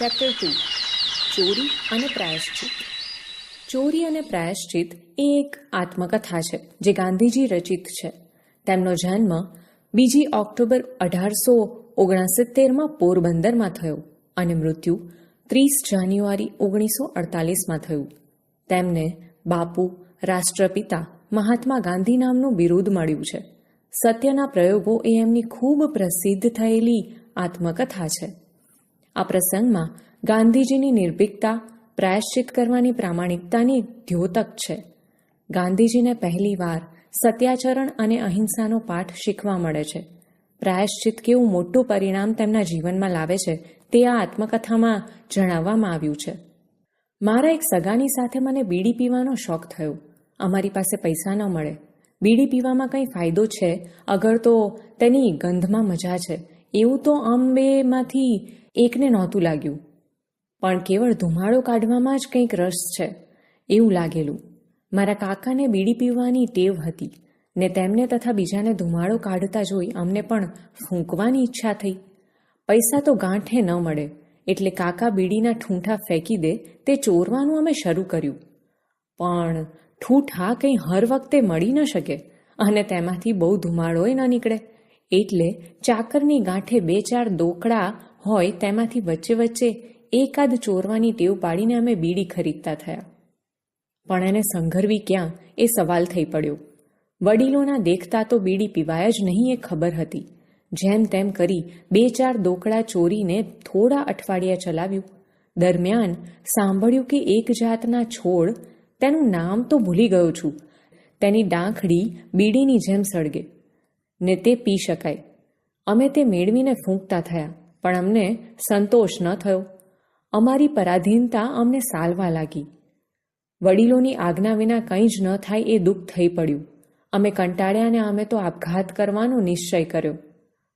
Chapter two ચોરી અને પ્રાયશ્ચિત. ચોરી અને પ્રાયશ્ચિત એ એક આત્મકથા છે, જે ગાંધીજી રચિત છે. તેમનો જન્મ બીજી ઓક્ટોબર અઢારસો ઓગણસિત્તેરમાં પોરબંદરમાં થયો અને મૃત્યુ ત્રીસ જાન્યુઆરી ઓગણીસો અડતાલીસમાં થયું. તેમને બાપુ, રાષ્ટ્રપિતા મહાત્મા ગાંધી નામનું બિરુદ મળ્યું છે. સત્યના પ્રયોગો એ એમની ખૂબ પ્રસિદ્ધ થયેલી આત્મકથા છે. આ પ્રસંગમાં ગાંધીજીની નિર્ભિકતા, પ્રાયશ્ચિત કરવાની પ્રામાણિકતાની દ્યોતક છે. ગાંધીજીને પહેલીવાર સત્યાચરણ અને અહિંસાનો પાઠ શીખવા મળે છે. પ્રાયશ્ચિત કેવું મોટું પરિણામ તેમના જીવનમાં લાવે છે તે આ આત્મકથામાં જણાવવામાં આવ્યું છે. મારા એક સગાની સાથે મને બીડી પીવાનો શોખ થયો. અમારી પાસે પૈસા ન મળે. બીડી પીવામાં કંઈ ફાયદો છે? અગર તો તેની ગંધમાં મજા છે. એવું તો આમ બેમાંથી એકને નહોતું લાગ્યું. પણ કેવળ ધુમાડો કાઢવામાં જ કંઈક રસ છે, એવું લાગેલું. મારા કાકાને બીડી પીવાની ટેવ હતી ને તેમને તથા બીજાને ધુમાડો કાઢતા જોઈ અમને પણ ફૂંકવાની ઈચ્છા થઈ. પૈસા તો ગાંઠે ન મળે, એટલે કાકા બીડીના ઠૂંઠા ફેંકી દે, તે ચોરવાનું અમે શરૂ કર્યું. પણ ઠૂઠા કંઈ હર વખતે મળી ન શકે અને તેમાંથી બહુ ધુમાડોય ન નીકળે. એટલે ચાકરની ગાંઠે બે ચાર દોકડા હોય તેમાંથી વચ્ચે વચ્ચે એકાદ ચોરવાની ટેવ પાડીને અમે બીડી ખરીદતા થયા. પણ એને સંઘરવી ક્યાં એ સવાલ થઈ પડ્યો. વડીલોના દેખતા તો બીડી પીવાય જ નહીં એ ખબર હતી. જેમ તેમ કરી બે ચાર દોકડા ચોરીને થોડા અઠવાડિયા ચલાવ્યું. દરમિયાન સાંભળ્યું કે એક જાતના છોડ, તેનું નામ તો ભૂલી ગયો છું, તેની ડાંખડી બીડીની જેમ સળગે. ને તે પી શકાય. અમે તે મેળવીને ફૂંકતા થયા, પણ અમને સંતોષ ન થયો. અમારી પરાધીનતા અમને સાલવા લાગી. વડીલોની આજ્ઞા વિના કંઈ જ ન થાય એ દુઃખ થઈ પડ્યું. અમે કંટાળ્યા ને અમે તો આપઘાત કરવાનો નિશ્ચય કર્યો.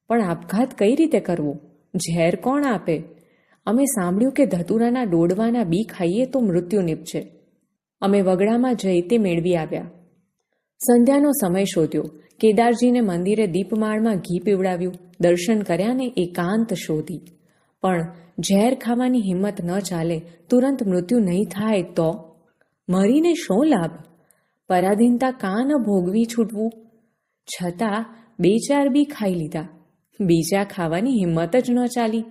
પણ આપઘાત કઈ રીતે કરવો? ઝેર કોણ આપે? અમે સાંભળ્યું કે ધતુરાના ડોડવાના બી ખાઈએ તો મૃત્યુ નીપજે. અમે વગડામાં જઈ તે મેળવી આવ્યા. સંધ્યાનો સમય શોધ્યો. કેદારજીને મંદિરે દીપમાળમાં ઘી પીવડાવ્યું. દર્શન કર્યા ને એકાંત શોધી. પણ ઝેર ખાવાની હિંમત ન ચાલે, તુરંત મૃત્યુ નહીં થાય તો? મરીને શો લાભ? પરાધીનતા કાન ભોગવી છૂટવું? છતાં બે ચાર બી ખાઈ લીધા. બીજા ખાવાની હિંમત જ ન ચાલી.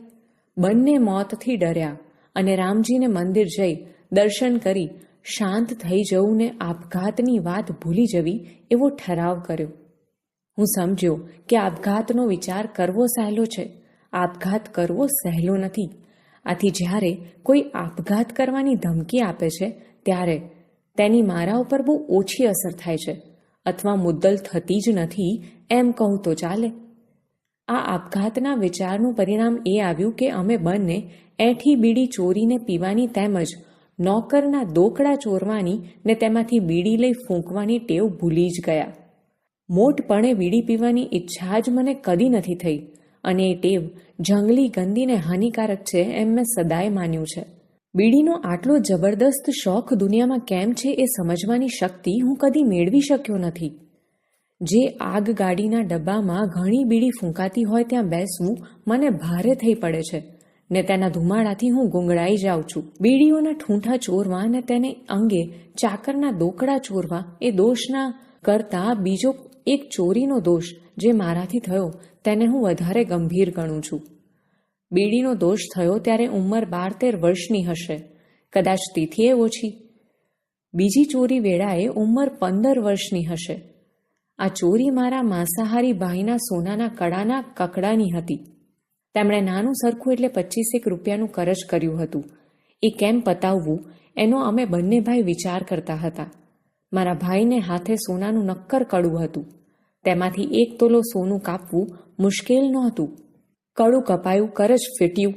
બંને મોતથી ડર્યા અને રામજીને મંદિર જઈ દર્શન કરી શાંત થઈ જવું ને આપઘાતની વાત ભૂલી જવી એવો ઠરાવ કર્યો. હું સમજ્યો કે આપઘાતનો વિચાર કરવો સહેલો છે. આપઘાત કરવો સહેલો નથી. આથી જ્યારે કોઈ આપઘાત કરવાની ધમકી આપે છે, ત્યારે તેની મારા ઉપર બહુ ઓછી અસર થાય છે, અથવા મુદ્દલ થતી જ નથી એમ કહું તો ચાલે. આ આપઘાતના વિચારનું પરિણામ એ આવ્યું કે અમે બંને એઠી બીડી ચોરીને પીવાની તેમજ નોકરના દોકડા ચોરવાની ને તેમાંથી બીડી લઈ ફૂંકવાની ટેવ ભૂલી જ ગયા. મોટપણે બીડી પીવાની ઈચ્છા જ મને કદી નથી થઈ અને એ ટેવ જંગલી ગંદીને હાનિકારક છે એમ મેં સદાય માન્યું છે. બીડીનો આટલો જબરદસ્ત શોખ દુનિયામાં કેમ છે એ સમજવાની શક્તિ હું કદી મેળવી શક્યો નથી. જે આગ ગાડીના ડબ્બામાં ઘણી બીડી ફૂંકાતી હોય ત્યાં બેસવું મને ભારે થઈ પડે છે. ને તેના ધુમાડાથી હું ગુંગળાઈ જાઉં છું. બીડીઓના ઠૂંઠા ચોરવા અને તેને અંગે ચાકરના દોકડા ચોરવા એ દોષના કરતા બીજો એક ચોરીનો દોષ જે મારાથી થયો તેને હું વધારે ગંભીર ગણું છું. બીડીનો દોષ થયો ત્યારે ઉંમર બાર તેર વર્ષની હશે. કદાચ તિથિએ ઓછી. બીજી ચોરી વેળાએ ઉંમર પંદર વર્ષની હશે. આ ચોરી મારા માંસાહારી ભાઈના સોનાના કડાના કકડાની હતી. તેમણે નાનું સરખું એટલે પચીસેક રૂપિયાનું કરજ કર્યું હતું. એ કેમ પતાવવું, એનો અમે બંને ભાઈ વિચાર કરતા હતા. મારા ભાઈને હાથે સોનાનું નક્કર કડું હતું. તેમાંથી એક તોલો સોનું કાપવું મુશ્કેલ નહોતું. કડું કપાયું, કરજ ફીટ્યું.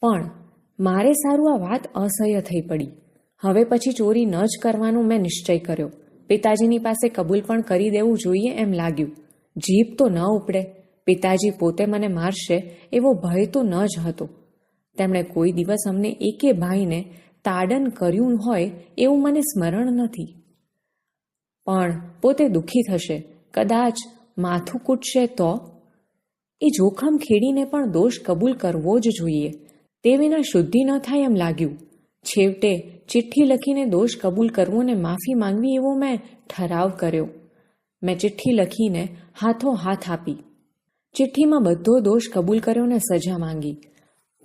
પણ મારે સારું આ વાત અસહ્ય થઈ પડી. હવે પછી ચોરી ન જ કરવાનો મેં નિશ્ચય કર્યો. પિતાજીની પાસે કબૂલ પણ કરી દેવું જોઈએ એમ લાગ્યું. જીભ તો ન ઉપડે. પિતાજી પોતે મને મારશે એવો ભય તો ન જ હતો. તેમણે કોઈ દિવસ અમને એકે ભાઈને તાડન કર્યું હોય એવું મને સ્મરણ નથી. પણ પોતે દુઃખી થશે, કદાચ માથું કૂટશે તો? એ જોખમ ખેડીને પણ દોષ કબૂલ કરવો જ જોઈએ. તે વિના શુદ્ધિ ન થાય એમ લાગ્યું. છેવટે ચિઠ્ઠી લખીને દોષ કબૂલ કરવો ને માફી માંગવી એવો મેં ઠરાવ કર્યો. મેં ચિઠ્ઠી લખીને હાથો હાથ આપી. ચિઠ્ઠીમાં બધો દોષ કબૂલ કર્યો ને સજા માંગી.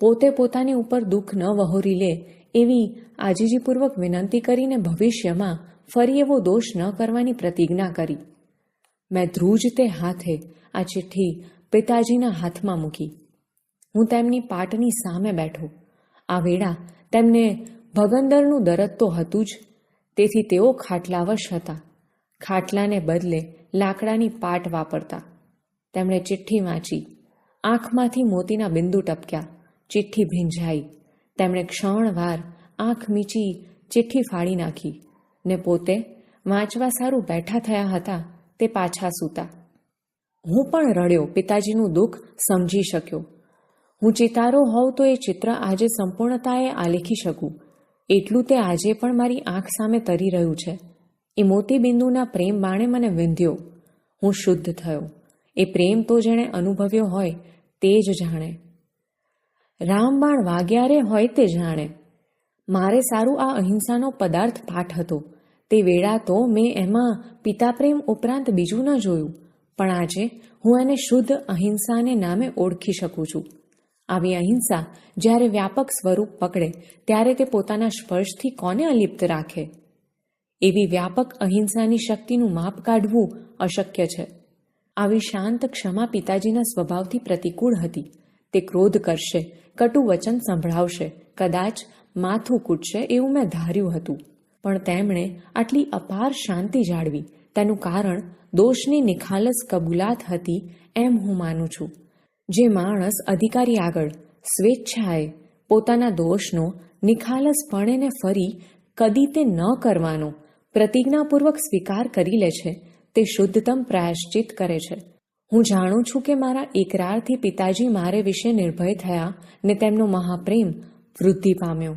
પોતે પોતાની ઉપર દુઃખ ન વહોરી લે એવી આજીજીપૂર્વક વિનંતી કરીને ભવિષ્યમાં ફરી એવો દોષ ન કરવાની પ્રતિજ્ઞા કરી. મેં ધ્રુજ તે હાથે આ ચિઠ્ઠી પિતાજીના હાથમાં મૂકી. હું તેમની પાટની સામે બેઠો. આ વેળા તેમને ભગંદરનું દરદ તો હતું જ, તેથી તેઓ ખાટલાવશ હતા. ખાટલાને બદલે લાકડાની પાટ વાપરતા. તેમણે ચિઠ્ઠી વાંચી. આંખમાંથી મોતીના બિંદુ ટપક્યા. ચિઠ્ઠી ભીંજાઈ. તેમણે ક્ષણવાર આંખ મીચી ચિઠ્ઠી ફાડી નાખી ને પોતે વાંચવા સારું બેઠા થયા હતા તે પાછા સૂતા. હું પણ રડ્યો, પિતાજીનું દુઃખ સમજી શક્યો. હું ચિતારો હોઉં તો એ ચિત્ર આજે સંપૂર્ણતાએ આલેખી શકું. એટલું તે આજે પણ મારી આંખ સામે તરી રહ્યું છે. એ મોતીબિંદુના પ્રેમ બાણે મને વિંધ્યો. હું શુદ્ધ થયો. એ પ્રેમ તો જેણે અનુભવ્યો હોય તે જ જાણે. રામબાણ વાગ્યારે હોય તે જાણે. મારે સારું આ અહિંસાનો પદાર્થ પાઠ હતો. તે વેળા તો મેં એમાં પિતા પ્રેમ ઉપરાંત બીજું ન જોયું. પણ આજે હું એને શુદ્ધ અહિંસાને નામે ઓળખી શકું છું. આવી અહિંસા જ્યારે વ્યાપક સ્વરૂપ પકડે, ત્યારે તે પોતાના સ્પર્શથી કોને અલિપ્ત રાખે? એવી વ્યાપક અહિંસાની શક્તિનું માપ કાઢવું અશક્ય છે. આવી શાંત ક્ષમા પિતાજીના સ્વભાવથી પ્રતિકૂળ હતી. તે ક્રોધ કરશે, કટુ વચન સંભળાવશે, કદાચ માથું કૂટશે એવું મેં ધાર્યું હતું. પણ તેમણે આટલી અપાર શાંતિ જાળવી. તેનું કારણ દોષની નિખાલસ કબૂલાત હતી એમ હું માનું છું. જે માણસ અધિકારી આગળ સ્વેચ્છાએ પોતાના દોષનો નિખાલસપણેને ફરી કદી તે ન કરવાનો પ્રતિજ્ઞાપૂર્વક સ્વીકાર કરી લે છે તે શુદ્ધતમ પ્રાયશ્ચિત કરે છે. હું જાણું છું કે મારા એકરારથી પિતાજી મારે વિશે નિર્ભય થયા ને તેમનો મહાપ્રેમ વૃદ્ધિ પામ્યો.